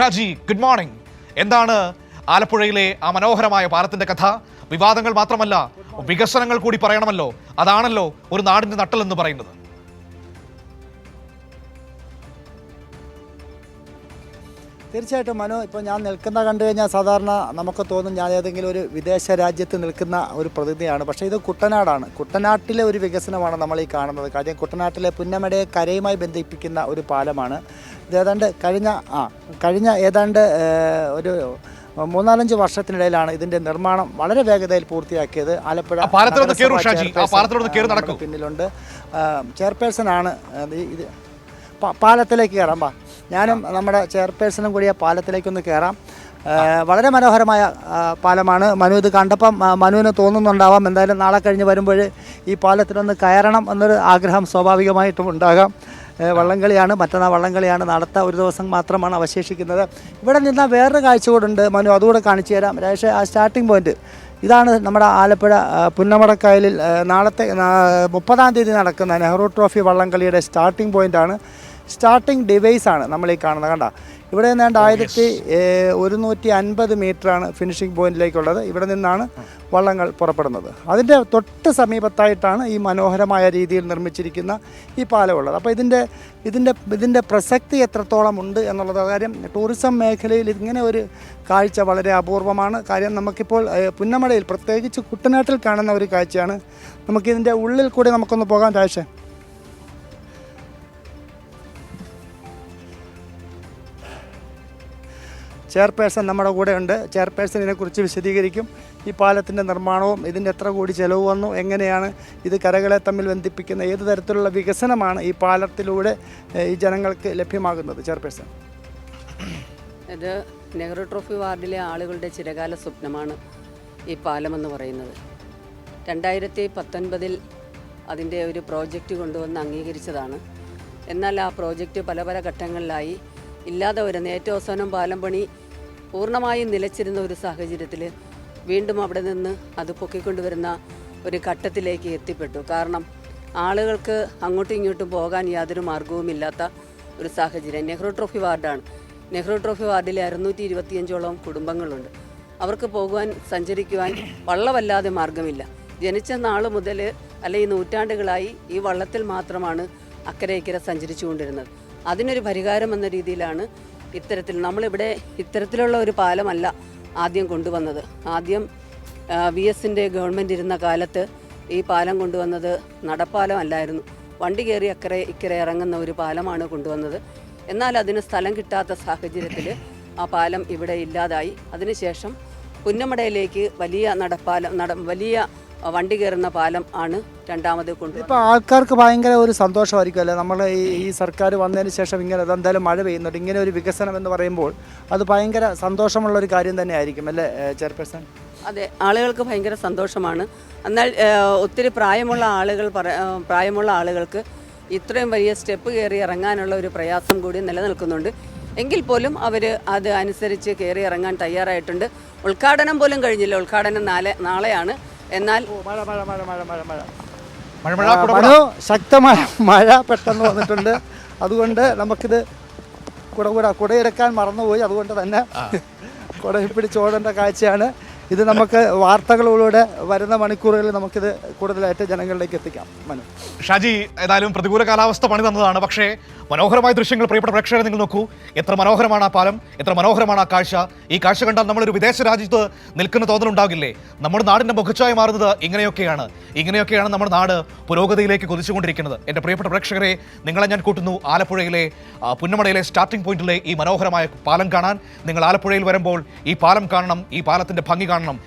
Shaji good morning എന്താണ് ആലപ്പുഴയിലെ ആ മനോഹരമായ പാലത്തിന്റെ കഥ? വിവാദങ്ങൾ മാത്രമല്ല വികസനങ്ങൾ കൂടി പറയണമല്ലോ. അതാണല്ലോ ഒരു നാടിന്റെ നട്ടൽ എന്ന് പറയുന്നത്. തീർച്ചയായിട്ടും മനു ഇപ്പോൾ ഞാൻ നിൽക്കുന്ന കണ്ടു കഴിഞ്ഞാൽ സാധാരണ നമുക്ക് തോന്നും ഞാൻ ഏതെങ്കിലും ഒരു വിദേശ രാജ്യത്ത് നിൽക്കുന്ന ഒരു പ്രതിനിധിയാണ്. പക്ഷേ ഇത് കുട്ടനാടാണ്. കുട്ടനാട്ടിലെ ഒരു വികസനമാണ് നമ്മൾ ഈ കാണുന്നത്. കാര്യം കുട്ടനാട്ടിലെ പുന്നമടയെ കരയുമായി ബന്ധിപ്പിക്കുന്ന ഒരു പാലമാണ്. ഇത് ഏതാണ്ട് കഴിഞ്ഞ ആ കഴിഞ്ഞ ഏതാണ്ട് ഒരു മൂന്നാലഞ്ച് വർഷത്തിനിടയിലാണ് ഇതിന്റെ നിർമ്മാണം വളരെ വേഗതയിൽ പൂർത്തിയാക്കിയത്. ആലപ്പുഴ പിന്നിലുണ്ട്. ചെയർപേഴ്സൺ ആണ് ഇത് പാലത്തിലേക്ക് കയറാം ഞാനും നമ്മുടെ ചെയർപേഴ്സണും കൂടി ആ പാലത്തിലേക്കൊന്ന് കയറാം വളരെ മനോഹരമായ പാലമാണ്. മനു ഇത് കണ്ടപ്പം മനുവിന് തോന്നുന്നുണ്ടാവാം. എന്തായാലും നാളെ കഴിഞ്ഞ് വരുമ്പോൾ ഈ പാലത്തിലൊന്ന് കയറണം എന്നൊരു ആഗ്രഹം സ്വാഭാവികമായിട്ടും ഉണ്ടാകാം. വള്ളംകളിയാണ് മറ്റന്നാൾ വള്ളംകളിയാണ്. നടത്ത ഒരു ദിവസം മാത്രമാണ് അവശേഷിക്കുന്നത്. ഇവിടെ നിന്നാൽ വേറൊരു കാഴ്ച കൂടെ ഉണ്ട് മനു. അതുകൂടെ കാണിച്ചു തരാം. രാജേഷ് ആ സ്റ്റാർട്ടിംഗ് പോയിന്റ് ഇതാണ് നമ്മുടെ ആലപ്പുഴ പുന്നമടക്കായലിൽ നാളത്തെ മുപ്പതാം തീയതി നടക്കുന്ന നെഹ്റു ട്രോഫി വള്ളംകളിയുടെ സ്റ്റാർട്ടിംഗ് പോയിന്റാണ് സ്റ്റാർട്ടിംഗ് ഡിവൈസ് ആണ് നമ്മൾ ഈ കാണുന്നത്. കണ്ട? ഇവിടെ നിന്നാണ്ട് ആയിരത്തി ഒരുന്നൂറ്റി അൻപത് മീറ്ററാണ് ഫിനിഷിംഗ് പോയിന്റിലേക്കുള്ളത് ഇവിടെ നിന്നാണ് വള്ളങ്ങൾ പുറപ്പെടുന്നത്. അതിന്റെ തൊട്ട് സമീപത്തായിട്ടാണ് ഈ മനോഹരമായ രീതിയിൽ നിർമ്മിച്ചിരിക്കുന്ന ഈ പാലമുള്ളത്. അപ്പോൾ ഇതിന്റെ ഇതിന്റെ ഇതിന്റെ പ്രസക്തി എത്രത്തോളം ഉണ്ട് എന്നുള്ളത് കാര്യം ടൂറിസം മേഖലയിൽ ഇങ്ങനെ ഒരു കാഴ്ച വളരെ അപൂർവമാണ്. കാര്യം നമുക്കിപ്പോൾ പുന്നമടയിൽ പ്രത്യേകിച്ച് കുട്ടനാട്ടിൽ കാണുന്ന ഒരു കാഴ്ചയാണ്. നമുക്കിതിന്റെ ഉള്ളിൽ കൂടി നമുക്കൊന്ന് പോകാൻ രാജേഷ്. ചെയർപേഴ്സൺ നമ്മുടെ കൂടെ ഉണ്ട് ചെയർപേഴ്സൺ ഇതിനെക്കുറിച്ച് വിശദീകരിക്കും. ഈ പാലത്തിന്റെ നിർമ്മാണവും ഇതിന്റെ എത്ര കോടി ചെലവ് വന്നു എങ്ങനെയാണ് ഇത് കരകളെ തമ്മിൽ ബന്ധിപ്പിക്കുന്ന ഏത് തരത്തിലുള്ള വികസനമാണ് ഈ പാലത്തിലൂടെ ഈ ജനങ്ങൾക്ക് ലഭ്യമാകുന്നത്? ചെയർപേഴ്സൺ. ഇത് നെഹ്റു ട്രോഫി വാർഡിലെ ആളുകളുടെ ചിരകാല സ്വപ്നമാണ് ഈ പാലമെന്ന് പറയുന്നത്. രണ്ടായിരത്തി പത്തൊൻപതിൽ അതിന്റെ ഒരു പ്രോജക്റ്റ് കൊണ്ടുവന്ന് അംഗീകരിച്ചതാണ്. എന്നാൽ ആ പ്രോജക്റ്റ് പല പല ഘട്ടങ്ങളിലായി ഇല്ലാതെ വരുന്ന ഏറ്റവും അവസാനം പാലം പണി പൂർണമായും നിലച്ചിരുന്ന ഒരു സാഹചര്യത്തിൽ വീണ്ടും അവിടെ നിന്ന് അത് പൊക്കിക്കൊണ്ടുവരുന്ന ഒരു ഘട്ടത്തിലേക്ക് എത്തിപ്പെട്ടു. കാരണം ആളുകൾക്ക് അങ്ങോട്ടും ഇങ്ങോട്ടും പോകാൻ യാതൊരു മാർഗവുമില്ലാത്ത ഒരു സാഹചര്യം. നെഹ്റു ട്രോഫി വാർഡാണ്. നെഹ്റു ട്രോഫി വാർഡിൽ അറുന്നൂറ്റി ഇരുപത്തിയഞ്ചോളം കുടുംബങ്ങളുണ്ട്. അവർക്ക് പോകുവാൻ സഞ്ചരിക്കുവാൻ വള്ളമല്ലാതെ മാർഗമില്ല. ജനിച്ച നാൾ മുതൽ അല്ലെങ്കിൽ നൂറ്റാണ്ടുകളായി ഈ വള്ളത്തിൽ മാത്രമാണ് അക്കരെ ഇക്കരെ സഞ്ചരിച്ചു കൊണ്ടിരുന്നത് അതിനൊരു പരിഹാരം എന്ന രീതിയിലാണ് ഇത്തരത്തിൽ നമ്മളിവിടെ ഇത്തരത്തിലുള്ള ഒരു പാലമല്ല ആദ്യം കൊണ്ടുവന്നത്. ആദ്യം വി എസിന്റെ ഗവൺമെന്റ് ഇരുന്ന കാലത്ത് ഈ പാലം കൊണ്ടുവന്നത് നടപ്പാലം അല്ലായിരുന്നു വണ്ടി കയറി അക്കരെ ഇക്കരെ ഇറങ്ങുന്ന ഒരു പാലമാണ് കൊണ്ടുവന്നത്. എന്നാൽ അതിന് സ്ഥലം കിട്ടാത്ത സാഹചര്യത്തിൽ ആ പാലം ഇവിടെ ഇല്ലാതായി. അതിനുശേഷം പുന്നമടയിലേക്ക് വലിയ നടപ്പാലം നട വലിയ വണ്ടി കയറുന്ന പാലം ആണ് രണ്ടാമത് കൊണ്ട് ഇപ്പോൾ ആൾക്കാർക്ക് ഭയങ്കര ഒരു സന്തോഷമായിരിക്കുമല്ലോ നമ്മൾ ഈ ഈ സർക്കാർ വന്നതിന് ശേഷം ഇങ്ങനെ എന്തായാലും മഴ പെയ്യുന്നുണ്ട്. ഇങ്ങനെ ഒരു വികസനം എന്ന് പറയുമ്പോൾ അത് ഭയങ്കര സന്തോഷമുള്ള ഒരു കാര്യം തന്നെ ആയിരിക്കും അല്ലേ ചെയർപേഴ്സൺ? അതെ ആളുകൾക്ക് ഭയങ്കര സന്തോഷമാണ്. എന്നാൽ ഒത്തിരി പ്രായമുള്ള ആളുകൾ പ്രായമുള്ള ആളുകൾക്ക് ഇത്രയും വലിയ സ്റ്റെപ്പ് കയറി ഇറങ്ങാനുള്ള ഒരു പ്രയാസം കൂടി നിലനിൽക്കുന്നുണ്ട്. എങ്കിൽ പോലും അവർ അത് അനുസരിച്ച് കയറി ഇറങ്ങാൻ തയ്യാറായിട്ടുണ്ട്. ഉദ്ഘാടനം പോലും കഴിഞ്ഞില്ല. ഉദ്ഘാടനം നാളെ നാളെയാണ്. എന്നാൽ ശക്തമായ മഴ പെട്ടെന്ന് വന്നിട്ടുണ്ട്. അതുകൊണ്ട് നമുക്കിത് കുട കുട കുടയെടുക്കാൻ മറന്നുപോയി. അതുകൊണ്ട് തന്നെ കുടയിൽ പിടിച്ചോടേണ്ട കാഴ്ചയാണ്. ഇത് നമുക്ക് വാർത്തകളിലൂടെ വരുന്ന മണിക്കൂറുകളിൽ നമുക്കിത് കൂടുതലായിട്ട് ജനങ്ങളിലേക്ക് എത്തിക്കാം. മനു. ഷാജി ഏതായാലും പ്രതികൂല കാലാവസ്ഥ പണി തന്നതാണ്. പക്ഷേ മനോഹരമായ ദൃശ്യങ്ങൾ പ്രിയപ്പെട്ട പ്രേക്ഷകരെ നിങ്ങൾ നോക്കൂ. എത്ര മനോഹരമാണ് ആ പാലം എത്ര മനോഹരമാണ് ആ കാഴ്ച. ഈ കാഴ്ച കണ്ടാൽ നമ്മളൊരു വിദേശ രാജ്യത്ത് നിൽക്കുന്ന തോന്നലുണ്ടാകില്ലേ? നമ്മുടെ നാടിന്റെ മുഖച്ഛായ മാറുന്നത് ഇങ്ങനെയൊക്കെയാണ്. ഇങ്ങനെയൊക്കെയാണ് നമ്മുടെ നാട് പുരോഗതിയിലേക്ക് കുതിച്ചുകൊണ്ടിരിക്കുന്നത്. എന്റെ പ്രിയപ്പെട്ട പ്രേക്ഷകരെ നിങ്ങളെ ഞാൻ കൂട്ടുന്നു ആലപ്പുഴയിലെ പുന്നമടയിലെ സ്റ്റാർട്ടിംഗ് പോയിന്റിലെ ഈ മനോഹരമായ പാലം കാണാൻ. നിങ്ങൾ ആലപ്പുഴയിൽ വരുമ്പോൾ ഈ പാലം കാണണം ഈ പാലത്തിന്റെ ഭംഗി കാണണം